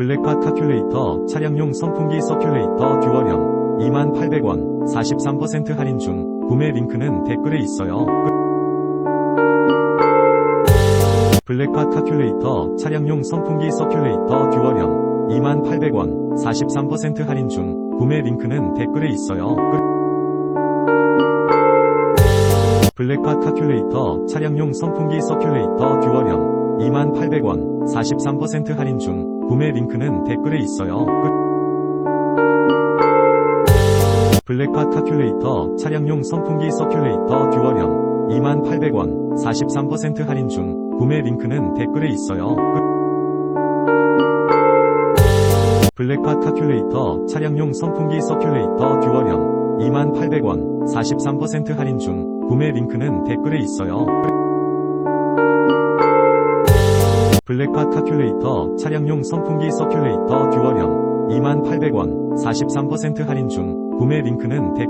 블랙팟 카큘레이터 차량용 선풍기 서큘레이터 듀얼형 28,800원 43% 할인 중 구매 링크는 댓글에 있어요. 끝. 블랙팟 카큘레이터 차량용 선풍기 서큘레이터 듀얼형 28,800원 43% 할인 중 구매 링크는 댓글에 있어요. 끝. 블랙팟 카큘레이터 차량용 선풍기 서큘레이터 듀얼형 28,800원 43% 할인 중 구매 링크는 댓글에 있어요. 끝. 블랙팟 카큘레이터 차량용 선풍기 서큘레이터 듀얼형 28,800원 43% 할인 중 구매 링크는 댓글에 있어요. 끝. 블랙팟 카큘레이터 차량용 선풍기 서큘레이터 듀얼형 28,800원 43% 할인 중 구매 링크는 댓글에 있어요. 블랙팟 카큘레이터 차량용 선풍기 서큘레이터 듀얼형 28,800원 43% 할인 중 구매 링크는 댓